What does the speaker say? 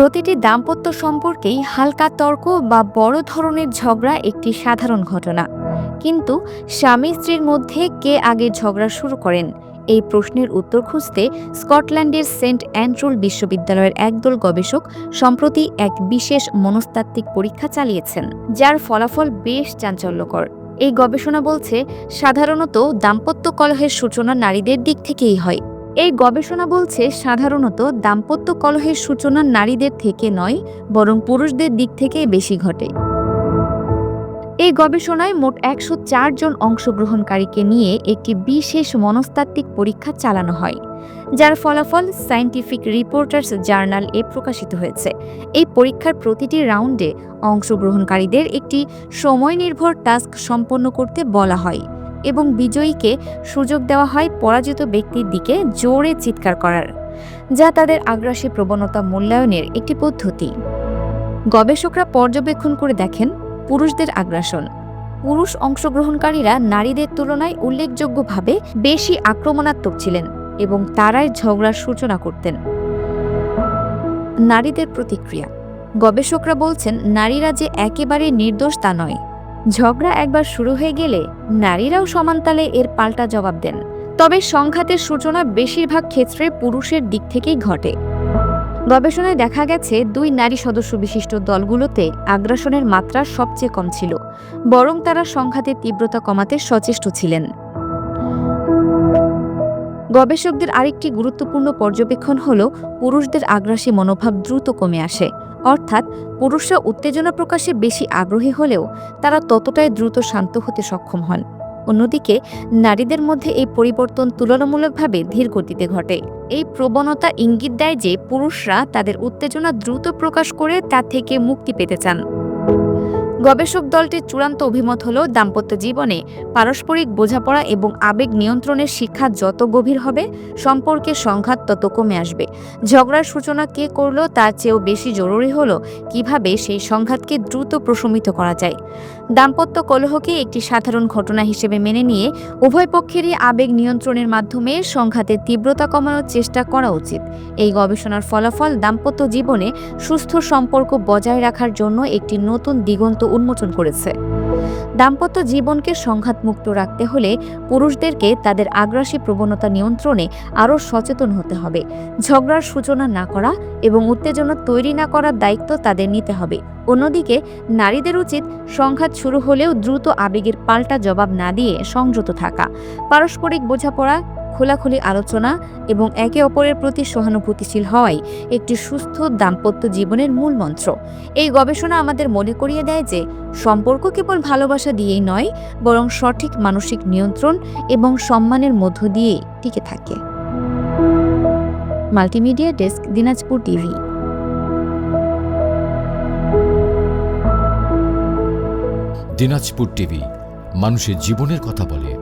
প্রতিটি দাম্পত্য সম্পর্কেই হালকা তর্ক বা বড় ধরনের ঝগড়া একটি সাধারণ ঘটনা। কিন্তু স্বামী স্ত্রীর মধ্যে কে আগে ঝগড়া শুরু করেন? এই প্রশ্নের উত্তর খুঁজতে স্কটল্যান্ডের সেন্ট অ্যান্ড্রুল বিশ্ববিদ্যালয়ের একদল গবেষক সম্প্রতি এক বিশেষ মনস্তাত্ত্বিক পরীক্ষা চালিয়েছেন, যার ফলাফল বেশ চাঞ্চল্যকর। এই গবেষণা বলছে, সাধারণত দাম্পত্য কলহের সূচনা নারীদের দিক থেকেই হয়। এই গবেষণা বলছে সাধারণত দাম্পত্য কলহের সূচনা নারীদের থেকে নয়, বরং পুরুষদের দিক থেকে বেশি ঘটে। এই গবেষণায় মোট একশো জন অংশগ্রহণকারীকে নিয়ে একটি বিশেষ মনস্তাত্ত্বিক পরীক্ষা চালানো হয়, যার ফলাফল সায়েন্টিফিক রিপোর্টার্স জার্নাল এ প্রকাশিত হয়েছে। এই পরীক্ষার প্রতিটি রাউন্ডে অংশগ্রহণকারীদের একটি সময় নির্ভর টাস্ক সম্পন্ন করতে বলা হয়। এবং বিজয়ীকে সুযোগ দেওয়া হয় পরাজিত ব্যক্তির দিকে জোরে চিৎকার করার, যা তাদের আগ্রাসী প্রবণতা মূল্যায়নের একটি পদ্ধতি। গবেষকরা পর্যবেক্ষণ করে দেখেন পুরুষদের আগ্রাসন। পুরুষ অংশগ্রহণকারীরা নারীদের তুলনায় উল্লেখযোগ্যভাবে বেশি আক্রমণাত্মক ছিলেন এবং তারাই ঝগড়ার সূচনা করতেন। নারীদের প্রতিক্রিয়া। গবেষকরা বলছেন, নারীরা যে একেবারে নির্দোষ তা নয়। ঝগড়া একবার শুরু হয়ে গেলে নারীরাও সমানতালে এর পাল্টা জবাব দেন। তবে সংঘাতের সূচনা বেশিরভাগ ক্ষেত্রে পুরুষের দিক থেকেই ঘটে। গবেষণায় দেখা গেছে, দুই নারী সদস্য বিশিষ্ট দলগুলোতে আগ্রাসনের মাত্রা সবচেয়ে কম ছিল, বরং তারা সংঘাতের তীব্রতা কমাতে সচেষ্ট ছিলেন। গবেষকদের আরেকটি গুরুত্বপূর্ণ পর্যবেক্ষণ হল পুরুষদের আগ্রাসী মনোভাব দ্রুত কমে আসে। অর্থাৎ পুরুষরা উত্তেজনা প্রকাশে বেশি আগ্রহী হলেও তারা ততটাই দ্রুত শান্ত হতে সক্ষম হন। অন্যদিকে নারীদের মধ্যে এই পরিবর্তন তুলনামূলকভাবে ধীর গতিতে ঘটে। এই প্রবণতা ইঙ্গিত দেয় যে পুরুষরা তাদের উত্তেজনা দ্রুত প্রকাশ করে তা থেকে মুক্তি পেতে চান। গবেষক দলটির চূড়ান্ত অভিমত হল, দাম্পত্য জীবনে পারস্পরিক বোঝাপড়া এবং আবেগ নিয়ন্ত্রণের শিক্ষা যত গভীর হবে সম্পর্কে সংঘাত তত কমে আসবে। ঝগড়ার সূচনা কে করল, তার চেয়েও বেশি জরুরি হলো, কীভাবে সেই সংঘাতকে দ্রুত প্রশমিত করা যায়। দাম্পত্য কলহকে একটি সাধারণ ঘটনা হিসেবে মেনে নিয়ে উভয় পক্ষেরই আবেগ নিয়ন্ত্রণের মাধ্যমে সংঘাতের তীব্রতা কমানোর চেষ্টা করা উচিত। এই গবেষণার ফলাফল দাম্পত্য জীবনে সুস্থ সম্পর্ক বজায় রাখার জন্য একটি নতুন দিগন্ত উন্মোচন করেছে। দাম্পত্য জীবনকে সংঘাতমুক্ত রাখতে হলে পুরুষদেরকে তাদের আগ্রাসী প্রবণতা নিয়ন্ত্রণে আরও সচেতন হতে হবে। ঝগড়ার সূচনা না করা এবং উত্তেজনা তৈরি না করার দায়িত্ব তাদের নিতে হবে। অন্যদিকে, নারীদের উচিত সংঘাত শুরু হলেও দ্রুত আবেগের পাল্টা জবাব না দিয়ে সংযত থাকা। পারস্পরিক বোঝাপড়া খোলাখুলি আলোচনা এবং একে অপরের প্রতি সহানুভূতিশীল হওয়াই একটি সুস্থ দাম্পত্য জীবনের মূল মন্ত্র। এই গবেষণা আমাদের মনে করিয়ে দেয় যে, সম্পর্ক কেবল ভালোবাসা দিয়েই নয়, বরং সঠিক মানসিক নিয়ন্ত্রণ এবং সম্মানের মধ্য দিয়ে টিকে থাকে। Multimedia desk, Dinajpur TV. Dinajpur TV, মানুষের জীবনের কথা বলে।